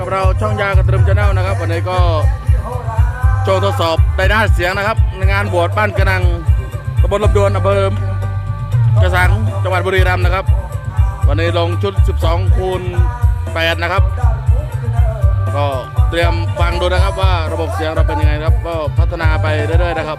กับเราช่องยากระตรึมชาแนลนะครับ วันนี้ก็โชว์ทดสอบไดนาเสียงนะครับในงานบวชบ้านกระนังตำบลลำดวนอำเภอกระสังจังหวัดบุรีรัมย์นะครับ วันนี้ลงชุด 12 คูณ 8 นะครับ ก็เตรียมฟังดูนะครับว่าระบบเสียงเราเป็นยังไงครับ ก็พัฒนาไปเรื่อยๆนะครับ